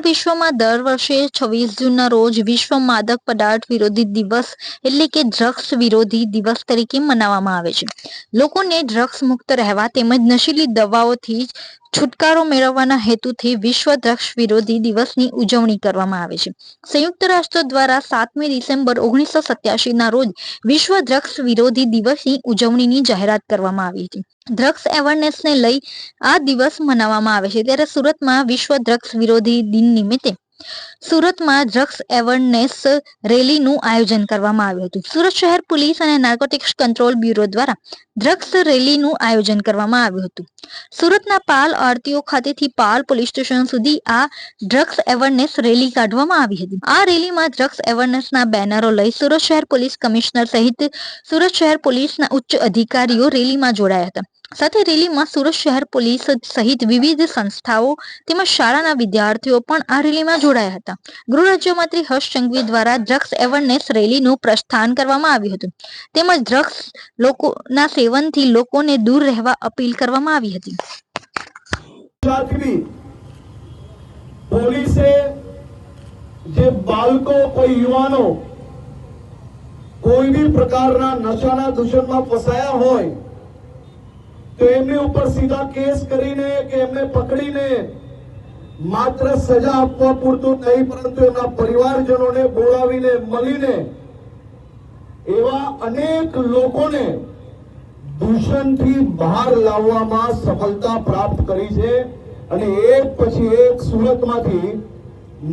વિશ્વમાં દર વર્ષે છવ્વીસ જૂનના રોજ વિશ્વ માદક પદાર્થ વિરોધી દિવસ એટલે કે ડ્રગ્સ વિરોધી દિવસ તરીકે મનાવવામાં આવે છે. લોકોને ડ્રગ્સ મુક્ત રહેવા તેમજ નશીલી દવાઓથી છુટકારો મેળવવાના હેતુથી વિશ્વ દ્રક્ષ વિરોધી દિવસની ઉજવણી કરવામાં આવે છે. સંયુક્ત રાષ્ટ્ર દ્વારા સાતમી ડિસેમ્બર ઓગણીસો સત્યાસીના રોજ વિશ્વ દ્રક્ષ વિરોધી દિવસની ઉજવણીની જાહેરાત કરવામાં આવી હતી. દ્રક્ષ એવરનેસને લઈ આ દિવસ મનાવવામાં આવે છે. ત્યારે સુરતમાં વિશ્વ દ્રક્ષ વિરોધી દિન નિમિત્તે સુરતમાં ડ્રગ્સ એવરનેસ રેલીનું આયોજન કરવામાં આવ્યું હતું. સુરત શહેર પોલીસ અને નાર્કોટિક્સ કંટ્રોલ બ્યુરો દ્વારા ડ્રગ્સ રેલીનું આયોજન કરવામાં આવ્યું હતું. સુરતના પાલ આરતીઓ ખાતેથી પાલ પોલીસ સ્ટેશન સુધી આ ડ્રગ્સ એવરનેસ રેલી કાઢવામાં આવી હતી. આ રેલીમાં ડ્રગ્સ એવરનેસના બેનરો લઈ સુરત શહેર પોલીસ કમિશનર સહિત સુરત શહેર પોલીસના ઉચ્ચ અધિકારીઓ રેલીમાં જોડાયા હતા. સાથે રેલીમાં સુરત શહેર પોલીસ સહિત વિવિધ સંસ્થાઓ તેમજ શાળાના વિદ્યાર્થીઓ પણ આ રેલીમાં જોડાયા હતા. ગૃહ રાજ્યમંત્રી હર્ષ સંઘવી દ્વારા ડ્રગ્સ એવરનેસ રેલીનું પ્રસ્થાન કરવામાં આવ્યું હતું. તેમજ ડ્રગ્સ લોકોના સેવનથી લોકોને દૂર રહેવા અપીલ કરવામાં આવી હતી. સાતમી પોલીસે જે બાળકો, કોઈ યુવાનો કોઈ બી પ્રકારના નશાના દૂષણમાં ફસાયા હોય, તો એમની ઉપર સીધા કેસ કરીને કે એમને પકડીને માત્ર સજા આપવા પૂરતું નહીં, પરંતુ એમના પરિવારજનોને બોલાવીને મળીને એવા અનેક લોકોને દૂષણથી બહાર લાવવામાં સફળતા પ્રાપ્ત કરી છે અને એક પછી એક સુરતમાંથી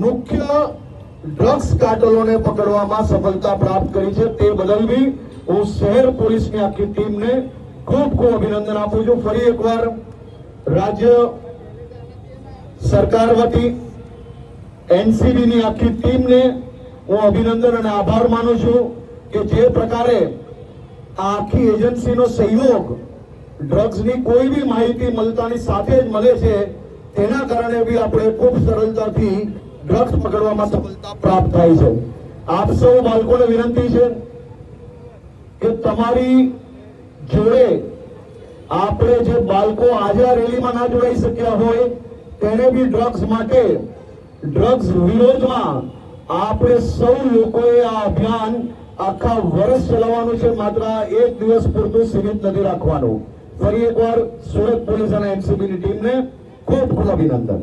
મુખ્ય ડ્રગ્સ કાર્ટલોને પકડવામાં સફળતા પ્રાપ્ત કરી છે. તે બદલ બી હું શહેર પોલીસની આખી ટીમને ખૂબ ખૂબ અભિનંદન આપું છું. ફરી એકવાર રાજ્ય સરકાર વતી એનસીબીની આખી ટીમને હું અભિનંદન અને આભાર માનું છું કે જે પ્રકારે આખી એજન્સીનો સહયોગ ડ્રગ્સની કોઈ બી માહિતી મળતાની સાથે જ મળે છે, તેના કારણે બી આપણે ખૂબ સરળતાથી ડ્રગ્સ પકડવામાં સફળતા પ્રાપ્ત થાય છે. આપ સૌ બાળકોને વિનંતી છે કે તમારી જોડે આપણે જે બાળકો આજે આ રેલીમાં ના જોડાઈ શક્યા હોય, તેને બી ડ્રગ્સ માટે, ડ્રગ્સ વિરોધમાં આપણે સૌ લોકોએ આ અભિયાન આખા વર્ષ ચલાવવાનું છે, માત્ર એક દિવસ પૂરતું સીમિત નથી રાખવાનું. ફરી એકવાર સુરત પોલીસ અને એનસીબી ની ટીમને ખૂબ ખૂબ અભિનંદન.